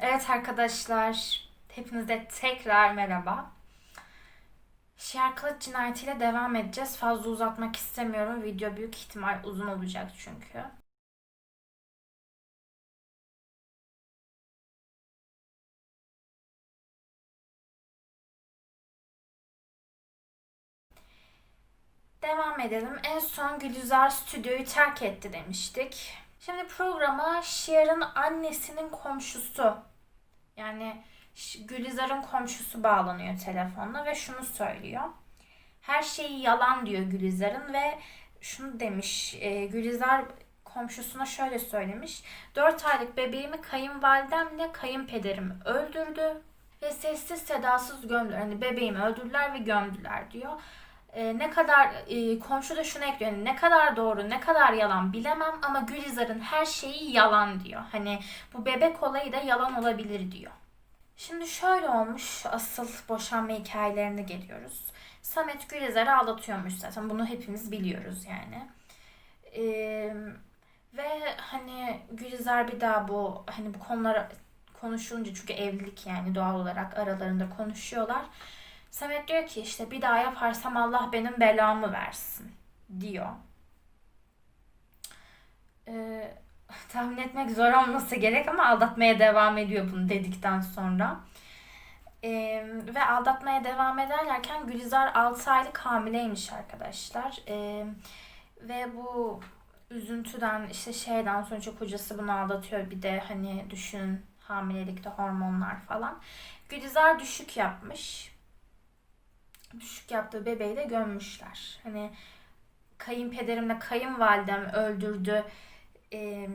Evet arkadaşlar, hepinize tekrar merhaba. Şiar Kılıç cinayetiyle devam edeceğiz. Fazla uzatmak istemiyorum. Video büyük ihtimal uzun olacak çünkü. Devam edelim. En son Gülizar stüdyoyu terk etti demiştik. Şimdi programa Şiar'ın annesinin komşusu yani Gülizar'ın komşusu bağlanıyor telefonla ve şunu söylüyor. Her şeyi yalan diyor Gülizar'ın ve şunu demiş e, Gülizar komşusuna şöyle söylemiş. 4 aylık bebeğimi kayınvalidemle kayınpederim öldürdü ve sessiz sedasız gömdüler. Hani bebeğimi öldürdüler ve gömdüler diyor. E, ne kadar e, komşu da şunu ekliyor. hani ne kadar doğru, ne kadar yalan bilemem ama Gülizar'ın her şeyi yalan diyor. Hani bu bebek olayı da yalan olabilir diyor. Şimdi şöyle olmuş, asıl boşanma hikayelerine geliyoruz. Samet Gülizar'ı aldatıyormuş zaten. Bunu hepimiz biliyoruz yani. Ee, ve hani Gülizar bir daha bu hani bu konular konuşulunca çünkü evlilik yani doğal olarak aralarında konuşuyorlar. Samet diyor ki işte bir daha yaparsam Allah benim belamı versin diyor. Ee, tahmin etmek zor olması gerek ama aldatmaya devam ediyor bunu dedikten sonra. Ee, ve aldatmaya devam ederlerken Gülizar 6 aylık hamileymiş arkadaşlar. Ee, ve bu üzüntüden işte şeyden sonuçta kocası bunu aldatıyor. Bir de hani düşünün hamilelikte hormonlar falan. Gülizar düşük yapmış. Düşük yaptığı bebeği de gömmüşler. Hani kayınpederimle kayınvalidem öldürdü e,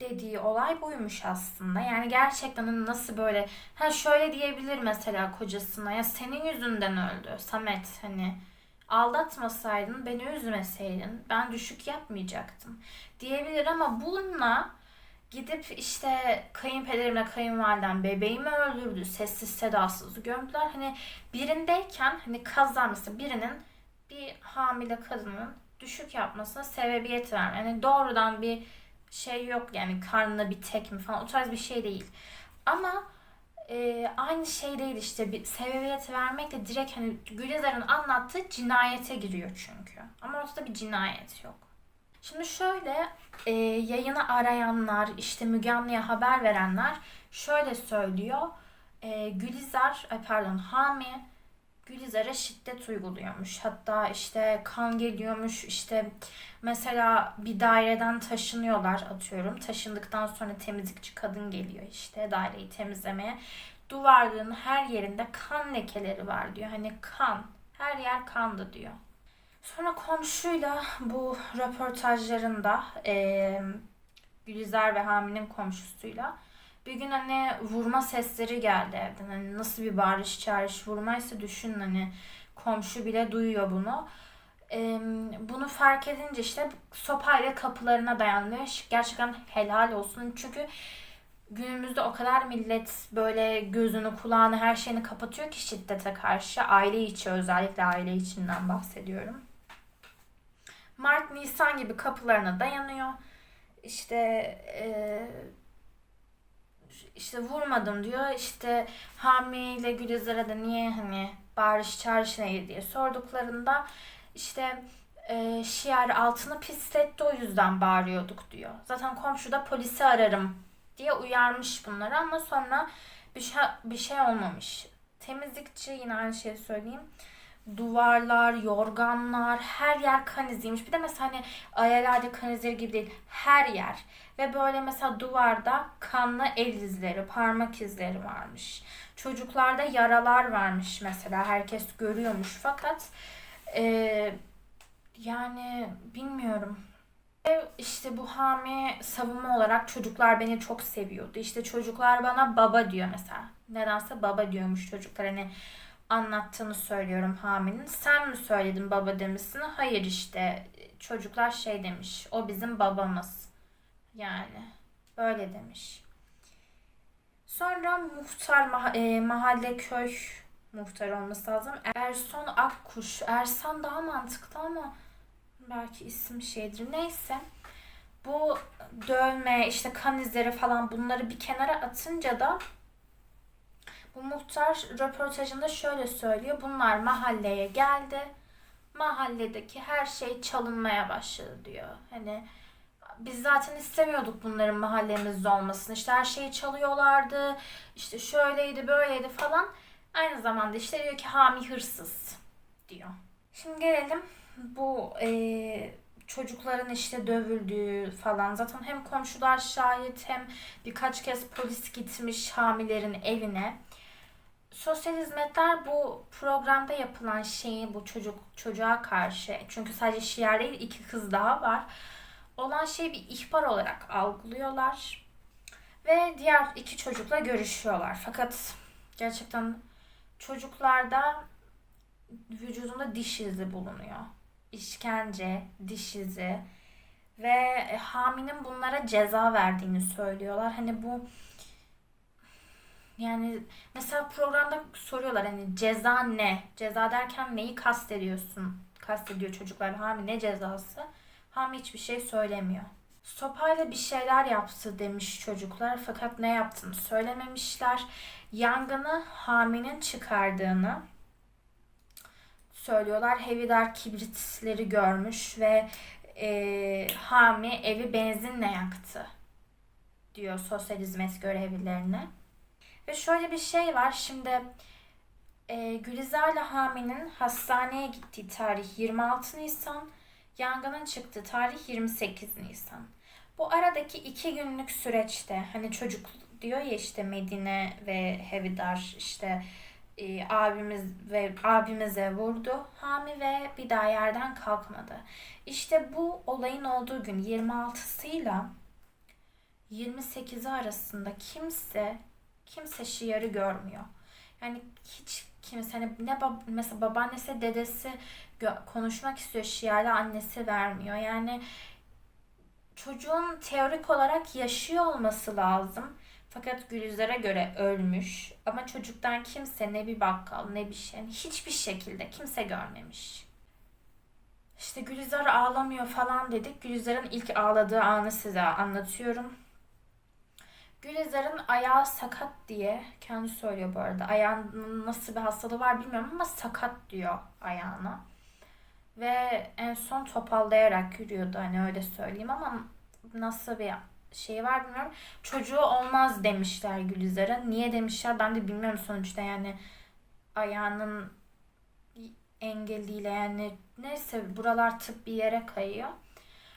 dediği olay buymuş aslında. Yani gerçekten hani nasıl böyle ha şöyle diyebilir mesela kocasına ya senin yüzünden öldü Samet hani aldatmasaydın beni üzmeseydin ben düşük yapmayacaktım diyebilir ama bununla gidip işte kayınpederimle kayınvalidem bebeğimi öldürdü sessiz sedasız gömdüler hani birindeyken hani kazan mesela birinin bir hamile kadının düşük yapmasına sebebiyet verme. Yani doğrudan bir şey yok yani karnına bir tek mi falan o tarz bir şey değil. Ama e, aynı şey değil işte bir sebebiyet vermekle direkt hani Gülizar'ın anlattığı cinayete giriyor çünkü. Ama ortada bir cinayet yok. Şimdi şöyle e, yayını arayanlar işte Müge Anlı'ya haber verenler şöyle söylüyor. E, Gülizar, pardon Hami Gülizar'a şiddet uyguluyormuş. Hatta işte kan geliyormuş. İşte mesela bir daireden taşınıyorlar atıyorum. Taşındıktan sonra temizlikçi kadın geliyor işte daireyi temizlemeye. Duvarların her yerinde kan lekeleri var diyor. Hani kan. Her yer kandı diyor. Sonra komşuyla bu röportajlarında e, Gülizar ve Hami'nin komşusuyla bir gün hani vurma sesleri geldi evden. Hani nasıl bir bağırış çağırış vurmaysa düşün hani komşu bile duyuyor bunu. Ee, bunu fark edince işte sopayla kapılarına dayanıyor. Gerçekten helal olsun. Çünkü günümüzde o kadar millet böyle gözünü, kulağını, her şeyini kapatıyor ki şiddete karşı. Aile içi özellikle aile içinden bahsediyorum. Mart, Nisan gibi kapılarına dayanıyor. İşte e, işte vurmadım diyor. İşte Hami Gülizar'a da niye hani bağırış çağırış neydi diye sorduklarında işte e, şiar altını pisletti o yüzden bağırıyorduk diyor. Zaten komşu da polisi ararım diye uyarmış bunları ama sonra bir şey, bir şey olmamış. Temizlikçi yine aynı şeyi söyleyeyim. Duvarlar, yorganlar, her yer kan iziymiş. Bir de mesela hani ayarlarda kan izleri gibi değil. Her yer. Ve böyle mesela duvarda kanlı el izleri, parmak izleri varmış. Çocuklarda yaralar varmış mesela. Herkes görüyormuş fakat e, yani bilmiyorum. İşte bu hami savunma olarak çocuklar beni çok seviyordu. İşte çocuklar bana baba diyor mesela. Nedense baba diyormuş çocuklar. Hani anlattığını söylüyorum haminin. Sen mi söyledin baba demişsin? Hayır işte çocuklar şey demiş. O bizim babamız. Yani böyle demiş. Sonra muhtar mah- e, mahalle köy muhtar olması lazım. Erson Akkuş. Ersan daha mantıklı ama belki isim şeydir. Neyse. Bu dövme, işte kan izleri falan bunları bir kenara atınca da bu muhtar röportajında şöyle söylüyor. Bunlar mahalleye geldi. Mahalledeki her şey çalınmaya başladı diyor. Hani biz zaten istemiyorduk bunların mahallemizde olmasını. İşte her şeyi çalıyorlardı. İşte şöyleydi böyleydi falan. Aynı zamanda işte diyor ki Hami hırsız diyor. Şimdi gelelim bu eee, çocukların işte dövüldüğü falan. Zaten hem komşular şahit hem birkaç kez polis gitmiş hamilerin evine. Sosyal hizmetler bu programda yapılan şeyi bu çocuk çocuğa karşı çünkü sadece Şiar değil iki kız daha var olan şeyi bir ihbar olarak algılıyorlar ve diğer iki çocukla görüşüyorlar. Fakat gerçekten çocuklarda vücudunda diş izi bulunuyor. İşkence, diş izi ve Hami'nin bunlara ceza verdiğini söylüyorlar. Hani bu yani mesela programda soruyorlar hani ceza ne? Ceza derken neyi kastediyorsun? Kastediyor çocuklar. Hami ne cezası? Hami hiçbir şey söylemiyor. Sopayla bir şeyler yaptı demiş çocuklar fakat ne yaptığını söylememişler. Yangını Hami'nin çıkardığını söylüyorlar. Hevidar kibritleri görmüş ve e, Hami evi benzinle yaktı diyor sosyal hizmet görevlilerine. Ve şöyle bir şey var. Şimdi e, Gülizar'la Hami'nin hastaneye gittiği tarih 26 Nisan. Yangının çıktığı tarih 28 Nisan. Bu aradaki iki günlük süreçte hani çocuk diyor ya işte Medine ve Hevidar işte e, abimiz ve abimize vurdu. Hami ve bir daha yerden kalkmadı. İşte bu olayın olduğu gün 26'sıyla 28'i arasında kimse kimse şiarı görmüyor. Yani hiç kimse hani ne bab mesela babaannesi dedesi gö- konuşmak istiyor şiarla annesi vermiyor. Yani çocuğun teorik olarak yaşıyor olması lazım. Fakat Gülizar'a göre ölmüş. Ama çocuktan kimse ne bir bakkal ne bir şey. hiçbir şekilde kimse görmemiş. İşte Gülizar ağlamıyor falan dedik. Gülizar'ın ilk ağladığı anı size anlatıyorum. Gülizar'ın ayağı sakat diye kendi söylüyor bu arada. Ayağının nasıl bir hastalığı var bilmiyorum ama sakat diyor ayağına. Ve en son topallayarak yürüyordu hani öyle söyleyeyim ama nasıl bir şey var bilmiyorum. Çocuğu olmaz demişler Gülizar'a. Niye demişler ben de bilmiyorum sonuçta yani ayağının engeliyle yani neyse buralar tıp bir yere kayıyor.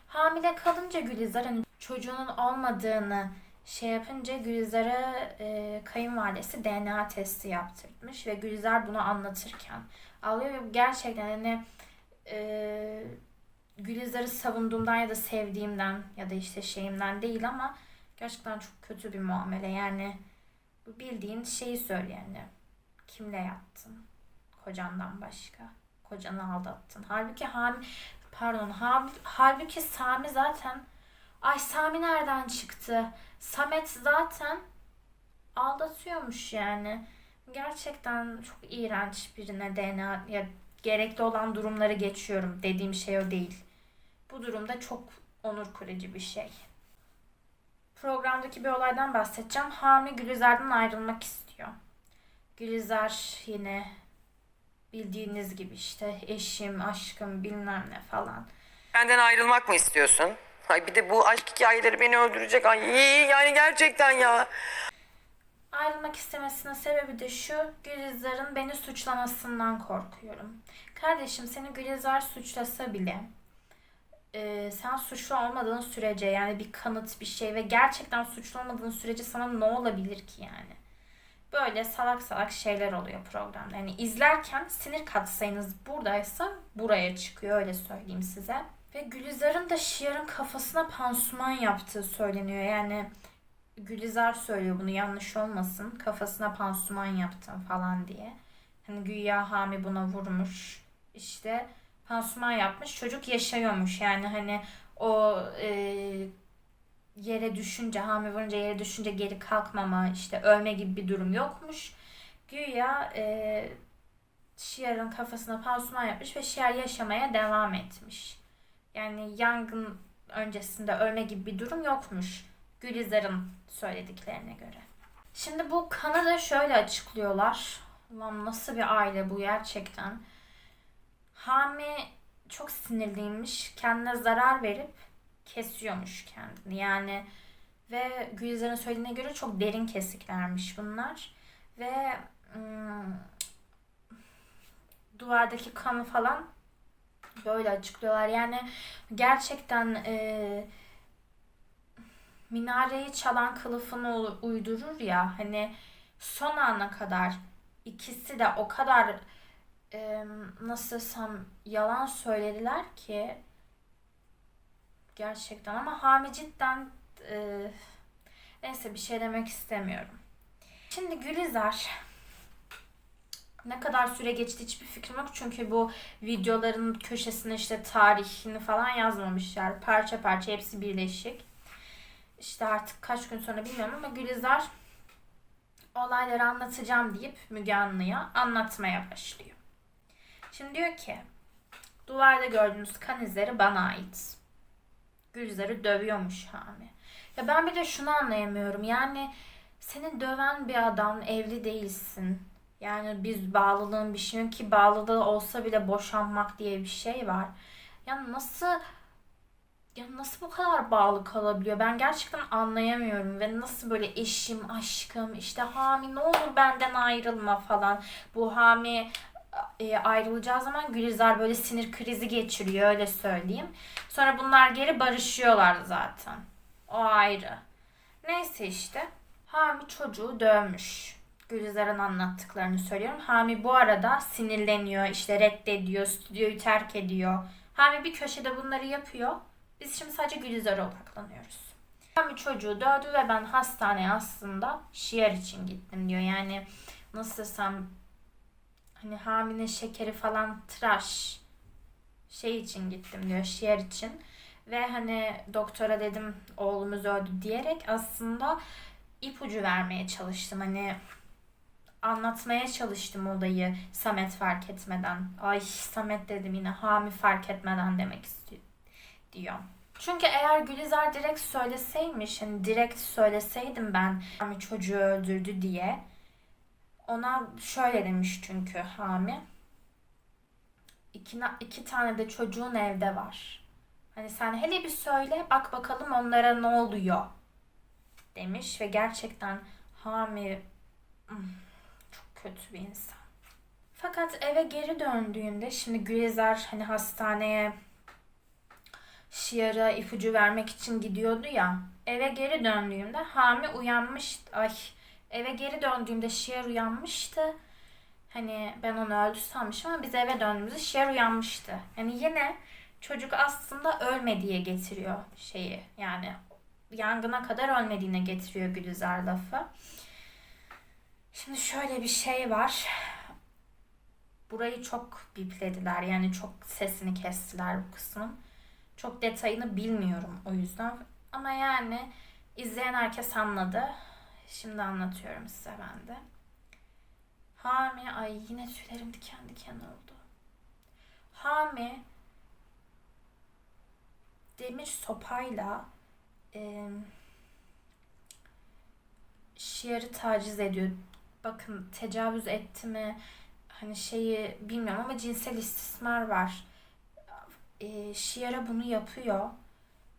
Hamile kalınca Gülizar hani çocuğunun olmadığını şey yapınca Gülizar'a e, kayınvalidesi DNA testi yaptırmış ve Gülizar bunu anlatırken ağlıyor ve gerçekten hani e, Gülizar'ı savunduğumdan ya da sevdiğimden ya da işte şeyimden değil ama gerçekten çok kötü bir muamele. Yani bildiğin şeyi söyle yani. Kimle yattın kocandan başka. Kocanı aldattın. Halbuki Hami pardon Hami, halbuki Sami zaten ay Sami nereden çıktı Samet zaten aldatıyormuş yani. Gerçekten çok iğrenç birine DNA ya gerekli olan durumları geçiyorum. Dediğim şey o değil. Bu durumda çok onur kırıcı bir şey. Programdaki bir olaydan bahsedeceğim. Hami Gülizar'dan ayrılmak istiyor. Gülizar yine bildiğiniz gibi işte eşim, aşkım bilmem ne falan. Benden ayrılmak mı istiyorsun? Ay bir de bu aşk hikayeleri beni öldürecek. Ay yani gerçekten ya. Ayrılmak istemesinin sebebi de şu, Gülizar'ın beni suçlamasından korkuyorum. Kardeşim seni Gülizar suçlasa bile e, sen suçlu olmadığın sürece yani bir kanıt bir şey ve gerçekten suçlu olmadığın sürece sana ne olabilir ki yani? Böyle salak salak şeyler oluyor programda. Yani izlerken sinir katsayınız buradaysa buraya çıkıyor öyle söyleyeyim size. Ve Gülizar'ın da Şiar'ın kafasına pansuman yaptığı söyleniyor. Yani Gülizar söylüyor bunu yanlış olmasın. Kafasına pansuman yaptım falan diye. Hani güya Hami buna vurmuş. İşte pansuman yapmış. Çocuk yaşıyormuş. Yani hani o e, yere düşünce, Hami vurunca yere düşünce geri kalkmama, işte ölme gibi bir durum yokmuş. Güya e, Şiar'ın kafasına pansuman yapmış ve Şiar yaşamaya devam etmiş. Yani yangın öncesinde ölme gibi bir durum yokmuş. Gülizar'ın söylediklerine göre. Şimdi bu kanı da şöyle açıklıyorlar. Ulan nasıl bir aile bu gerçekten. Hami çok sinirliymiş. Kendine zarar verip kesiyormuş kendini. Yani ve Gülizar'ın söylediğine göre çok derin kesiklermiş bunlar. Ve ım, duvardaki kanı falan böyle açıklıyorlar. Yani gerçekten e, minareyi çalan kılıfını uydurur ya hani son ana kadar ikisi de o kadar e, nasıl desem yalan söylediler ki gerçekten ama Hami cidden e, neyse bir şey demek istemiyorum. Şimdi Gülizar ne kadar süre geçti hiçbir fikrim yok çünkü bu videoların köşesine işte tarihini falan yazmamışlar. Parça parça hepsi birleşik. İşte artık kaç gün sonra bilmiyorum ama Gülizar olayları anlatacağım deyip Müge Anlı'ya anlatmaya başlıyor. Şimdi diyor ki duvarda gördüğünüz kan izleri bana ait. Gülizar'ı dövüyormuş Hami. Ya ben bir de şunu anlayamıyorum. Yani seni döven bir adam evli değilsin. Yani biz bağlılığın bir şey yok ki bağlılığı olsa bile boşanmak diye bir şey var. Ya nasıl ya nasıl bu kadar bağlı kalabiliyor? Ben gerçekten anlayamıyorum ve nasıl böyle eşim, aşkım, işte Hami ne olur benden ayrılma falan. Bu Hami e, ayrılacağı zaman Gülizar böyle sinir krizi geçiriyor öyle söyleyeyim. Sonra bunlar geri barışıyorlar zaten. O ayrı. Neyse işte. Hami çocuğu dövmüş. Gülizar'ın anlattıklarını söylüyorum. Hami bu arada sinirleniyor, işte reddediyor, stüdyoyu terk ediyor. Hami bir köşede bunları yapıyor. Biz şimdi sadece Gülizar'a odaklanıyoruz. Hami çocuğu dövdü ve ben hastaneye aslında şiar için gittim diyor. Yani nasıl desem hani Hami'nin şekeri falan tıraş şey için gittim diyor şiar için. Ve hani doktora dedim oğlumuz öldü diyerek aslında ipucu vermeye çalıştım. Hani anlatmaya çalıştım olayı Samet fark etmeden. Ay Samet dedim yine Hami fark etmeden demek istiyor diyor. Çünkü eğer Gülizar direkt söyleseymiş, hani direkt söyleseydim ben Hami çocuğu öldürdü diye ona şöyle demiş çünkü Hami. İki, iki tane de çocuğun evde var. Hani sen hele bir söyle bak bakalım onlara ne oluyor demiş ve gerçekten Hami kötü bir insan. Fakat eve geri döndüğünde şimdi Gülizar hani hastaneye Şiar'a ipucu vermek için gidiyordu ya. Eve geri döndüğümde Hami uyanmış. Ay eve geri döndüğümde Şiar uyanmıştı. Hani ben onu öldü sanmışım ama biz eve döndüğümüzde Şiar uyanmıştı. Yani yine çocuk aslında ölmediye getiriyor şeyi. Yani yangına kadar ölmediğine getiriyor Gülizar lafı. Şimdi şöyle bir şey var. Burayı çok biplediler. Yani çok sesini kestiler bu kısmın. Çok detayını bilmiyorum o yüzden. Ama yani izleyen herkes anladı. Şimdi anlatıyorum size ben de. Hami, ay yine tüylerim diken diken oldu. Hami demir sopayla e, Şiar'ı taciz ediyor. Bakın tecavüz etti mi hani şeyi bilmiyorum ama cinsel istismar var. E, Şiar'a bunu yapıyor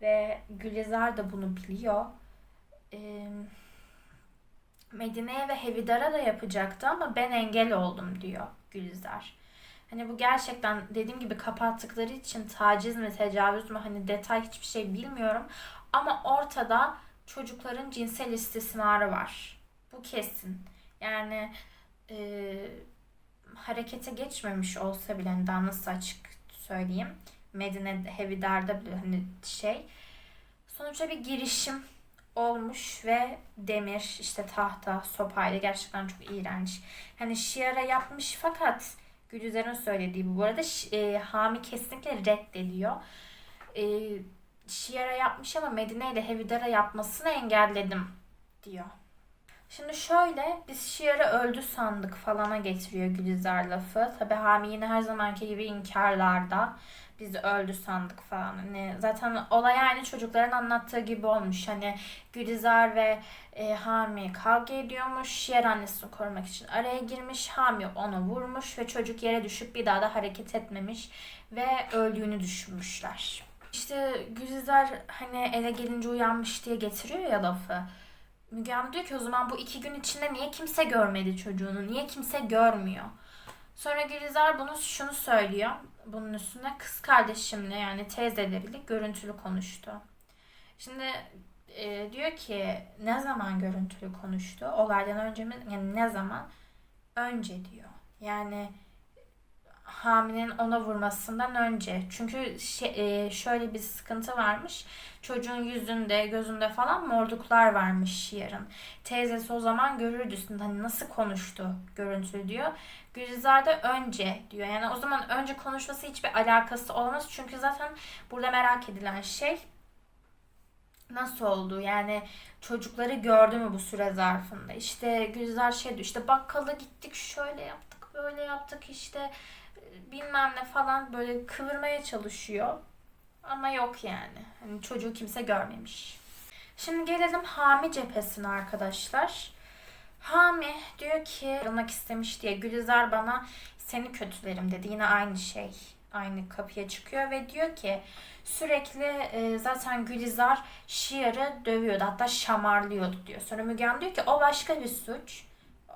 ve Gülizar da bunu biliyor. E, Medine'ye ve Hevidar'a da yapacaktı ama ben engel oldum diyor Gülizar. Hani bu gerçekten dediğim gibi kapattıkları için taciz mi tecavüz mü hani detay hiçbir şey bilmiyorum. Ama ortada çocukların cinsel istismarı var. Bu kesin. Yani e, harekete geçmemiş olsa bile hani daha nasıl açık söyleyeyim. Medine Hevidar'da bile hani şey. Sonuçta bir girişim olmuş ve demir işte tahta sopayla gerçekten çok iğrenç. Hani Şiar'a yapmış fakat Gülizar'ın söylediği bu. Bu arada e, Hami kesinlikle reddediyor. E, Şiar'a yapmış ama Medine ile Hevidar'a yapmasını engelledim diyor. Şimdi şöyle biz Şiar'ı öldü sandık falana getiriyor Gülizar lafı. Tabi Hami yine her zamanki gibi inkarlarda Biz öldü sandık falan. Hani zaten olay aynı çocukların anlattığı gibi olmuş. Hani Gülizar ve e, Hami kavga ediyormuş. Yer annesini korumak için araya girmiş. Hami onu vurmuş ve çocuk yere düşüp bir daha da hareket etmemiş ve öldüğünü düşünmüşler. İşte Gülizar hani eve gelince uyanmış diye getiriyor ya lafı. Müge Hanım diyor ki o zaman bu iki gün içinde niye kimse görmedi çocuğunu? Niye kimse görmüyor? Sonra Gülizar bunu şunu söylüyor. Bunun üstüne kız kardeşimle yani teyzeleriyle görüntülü konuştu. Şimdi e, diyor ki ne zaman görüntülü konuştu? Olaydan önce mi? Yani ne zaman? Önce diyor. Yani Hami'nin ona vurmasından önce. Çünkü şey- e, şöyle bir sıkıntı varmış. Çocuğun yüzünde, gözünde falan morduklar varmış Şiar'ın. Teyzesi o zaman görürdü. Hani nasıl konuştu görüntülü diyor. Gülizar da önce diyor. Yani o zaman önce konuşması hiçbir alakası olmaz. Çünkü zaten burada merak edilen şey nasıl oldu? Yani çocukları gördü mü bu süre zarfında? İşte Gülizar şey diyor işte bakkala gittik şöyle yaptık böyle yaptık işte bilmem ne falan böyle kıvırmaya çalışıyor. Ama yok yani. Hani çocuğu kimse görmemiş. Şimdi gelelim Hami cephesine arkadaşlar. Hami diyor ki ayrılmak istemiş diye Gülizar bana seni kötülerim dedi. Yine aynı şey. Aynı kapıya çıkıyor ve diyor ki sürekli e, zaten Gülizar Şiar'ı dövüyordu. Hatta şamarlıyordu diyor. Sonra Müge Anlı diyor ki o başka bir suç.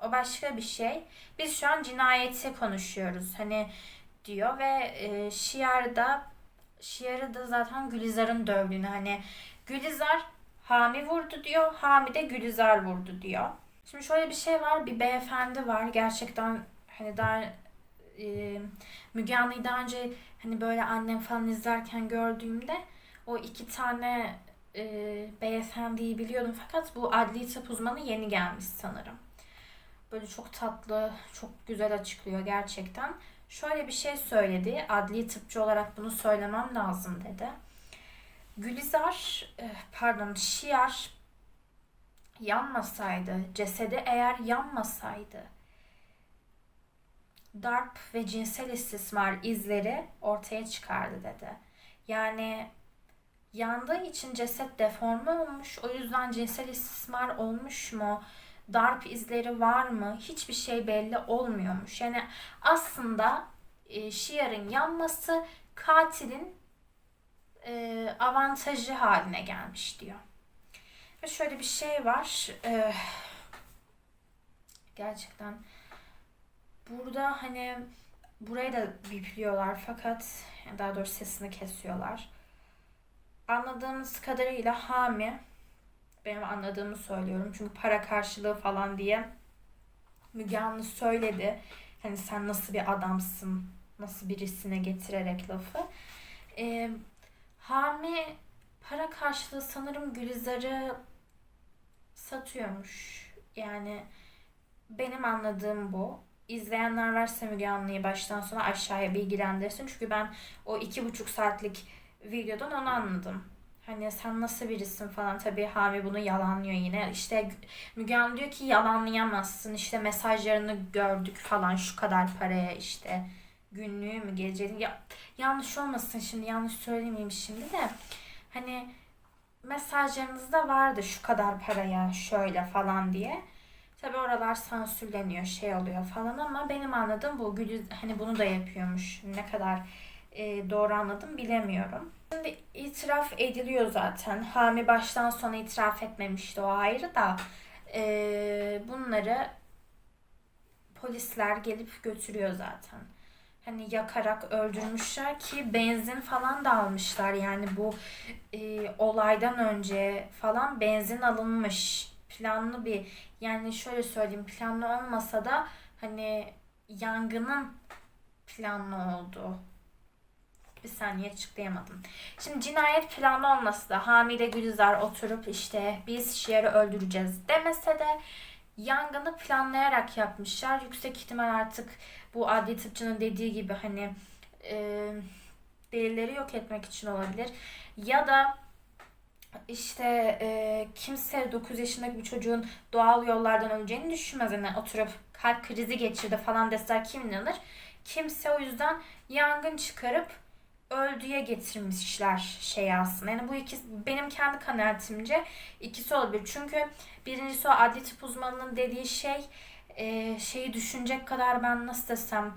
O başka bir şey. Biz şu an cinayeti konuşuyoruz. Hani diyor ve e, Şiar da Şiar'ı da zaten Gülizar'ın dövdüğünü hani Gülizar Hami vurdu diyor. Hami de Gülizar vurdu diyor. Şimdi şöyle bir şey var. Bir beyefendi var. Gerçekten hani daha e, Müge Anlı'yı daha önce hani böyle annem falan izlerken gördüğümde o iki tane e, beyefendiyi biliyordum. Fakat bu adli tıp uzmanı yeni gelmiş sanırım. Böyle çok tatlı, çok güzel açıklıyor gerçekten. Şöyle bir şey söyledi. Adli tıpçı olarak bunu söylemem lazım dedi. Gülizar, e, pardon Şiar yanmasaydı, cesedi eğer yanmasaydı darp ve cinsel istismar izleri ortaya çıkardı dedi. Yani yandığı için ceset deforme olmuş. O yüzden cinsel istismar olmuş mu? Darp izleri var mı? Hiçbir şey belli olmuyormuş. Yani aslında e, Şiar'ın yanması katilin e, avantajı haline gelmiş diyor. Ve şöyle bir şey var. E, gerçekten burada hani burayı da bipliyorlar fakat daha doğrusu sesini kesiyorlar. Anladığımız kadarıyla Hami benim anladığımı söylüyorum. Çünkü para karşılığı falan diye Müge Anlı söyledi. Hani sen nasıl bir adamsın, nasıl birisine getirerek lafı. Ee, Hami para karşılığı sanırım Gülizar'ı satıyormuş. Yani benim anladığım bu. İzleyenler varsa Müge Anlı'yı baştan sona aşağıya bilgilendirsin. Çünkü ben o iki buçuk saatlik videodan onu anladım. Hani sen nasıl birisin falan tabii Hami bunu yalanlıyor yine. İşte Müge Anlı diyor ki yalanlayamazsın. İşte mesajlarını gördük falan şu kadar paraya işte günlüğü mü geceli ya, yanlış olmasın şimdi yanlış söylemeyeyim şimdi de hani mesajlarınızda vardı şu kadar paraya şöyle falan diye. Tabi oralar sansürleniyor şey oluyor falan ama benim anladığım bu Gülüz hani bunu da yapıyormuş. Ne kadar e, doğru anladım bilemiyorum. Şimdi itiraf ediliyor zaten. Hami baştan sona itiraf etmemişti o ayrı da e, bunları polisler gelip götürüyor zaten. Hani yakarak öldürmüşler ki benzin falan da almışlar. Yani bu e, olaydan önce falan benzin alınmış. Planlı bir yani şöyle söyleyeyim planlı olmasa da hani yangının planlı olduğu bir saniye açıklayamadım. Şimdi cinayet planlı olması da Hamile Gülizar oturup işte biz Şiar'ı öldüreceğiz demese de yangını planlayarak yapmışlar. Yüksek ihtimal artık bu adli tıpçının dediği gibi hani e, delilleri yok etmek için olabilir. Ya da işte e, kimse 9 yaşındaki bir çocuğun doğal yollardan öleceğini düşünmez. Yani oturup kalp krizi geçirdi falan deseler kim inanır? Kimse o yüzden yangın çıkarıp öldüye getirmişler şey aslında. Yani bu ikisi benim kendi kanaatimce ikisi olabilir. Çünkü birincisi o adli tıp uzmanının dediği şey e, şeyi düşünecek kadar ben nasıl desem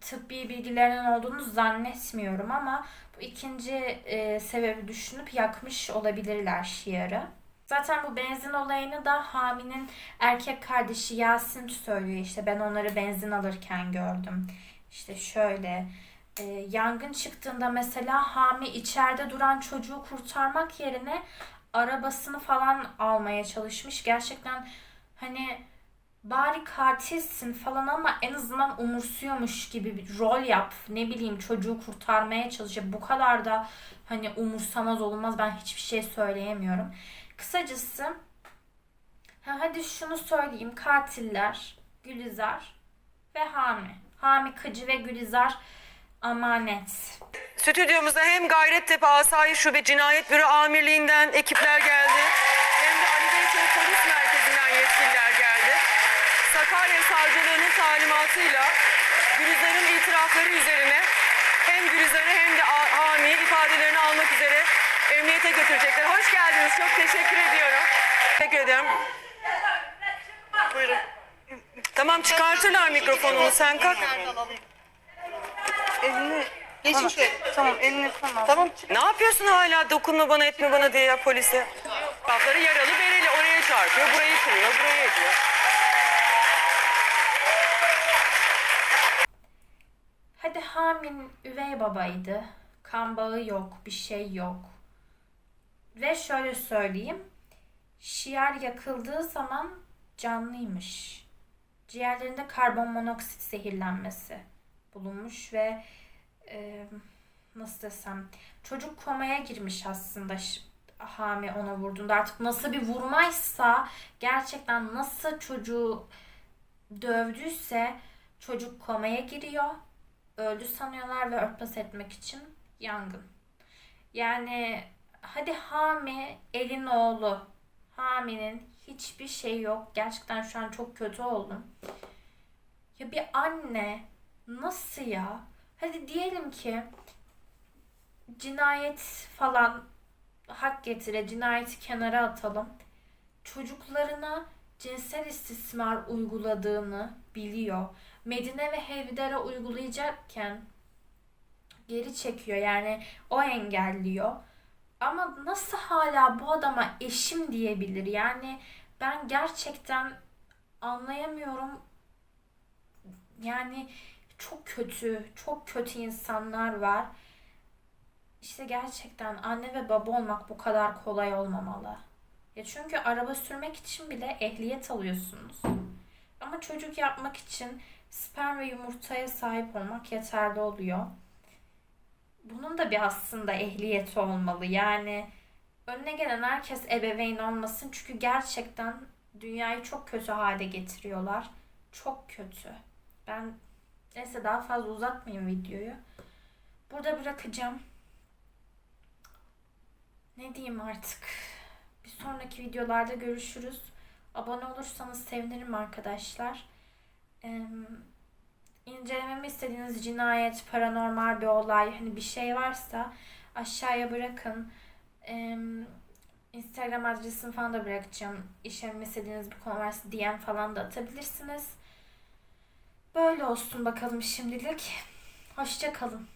tıbbi bilgilerinin olduğunu zannetmiyorum ama bu ikinci e, sebebi düşünüp yakmış olabilirler şiarı. Zaten bu benzin olayını da Hami'nin erkek kardeşi Yasin söylüyor işte ben onları benzin alırken gördüm. İşte şöyle e, yangın çıktığında mesela Hami içeride duran çocuğu kurtarmak yerine arabasını falan almaya çalışmış. Gerçekten hani bari katilsin falan ama en azından umursuyormuş gibi bir rol yap. Ne bileyim çocuğu kurtarmaya çalışıyor. Bu kadar da hani umursamaz olmaz. Ben hiçbir şey söyleyemiyorum. Kısacası ha, hadi şunu söyleyeyim. Katiller Gülizar ve Hami. Hami Kıcı ve Gülizar Amanet. Stüdyomuza hem Gayrettepe Asayiş Şube Cinayet Büro Amirliği'nden ekipler geldi. Hem de Ali Beyköy Polis Merkezi'nden yetkililer geldi. Sakarya Savcılığı'nın talimatıyla Gülizar'ın itirafları üzerine hem Gülizar'ı hem de Hami'yi ifadelerini almak üzere emniyete götürecekler. Hoş geldiniz. Çok teşekkür ediyorum. Teşekkür ederim. Buyurun. Tamam çıkartırlar mikrofonunu. Sen kalk. Elini geçin şöyle. Tamam elini tamam. Tamam. Ne yapıyorsun hala dokunma bana etme bana diye ya polise? Lafları yaralı bereli oraya çarpıyor, burayı kırıyor, burayı ediyor. Hadi Hami'nin üvey babaydı. Kan bağı yok, bir şey yok. Ve şöyle söyleyeyim. Şiar yakıldığı zaman canlıymış. Ciğerlerinde karbon monoksit zehirlenmesi bulunmuş ve e, nasıl desem çocuk komaya girmiş aslında Hami ona vurduğunda artık nasıl bir vurmaysa gerçekten nasıl çocuğu dövdüyse çocuk komaya giriyor öldü sanıyorlar ve örtbas etmek için yangın. Yani hadi Hami elin oğlu. Hami'nin hiçbir şey yok. Gerçekten şu an çok kötü oldum. Ya bir anne nasıl ya? Hadi diyelim ki cinayet falan hak getire, cinayeti kenara atalım. Çocuklarına cinsel istismar uyguladığını biliyor. Medine ve Hevder'e uygulayacakken geri çekiyor. Yani o engelliyor. Ama nasıl hala bu adama eşim diyebilir? Yani ben gerçekten anlayamıyorum. Yani çok kötü, çok kötü insanlar var. İşte gerçekten anne ve baba olmak bu kadar kolay olmamalı. Ya çünkü araba sürmek için bile ehliyet alıyorsunuz. Ama çocuk yapmak için sperm ve yumurtaya sahip olmak yeterli oluyor. Bunun da bir aslında ehliyeti olmalı. Yani önüne gelen herkes ebeveyn olmasın. Çünkü gerçekten dünyayı çok kötü hale getiriyorlar. Çok kötü. Ben neyse daha fazla uzatmayayım videoyu. Burada bırakacağım. Ne diyeyim artık. Bir sonraki videolarda görüşürüz. Abone olursanız sevinirim arkadaşlar. Ee, incelememi istediğiniz cinayet, paranormal bir olay, hani bir şey varsa aşağıya bırakın. Ee, Instagram adresini falan da bırakacağım. İşlememi istediğiniz bir konu varsa DM falan da atabilirsiniz. Böyle olsun bakalım şimdilik. Hoşça kalın.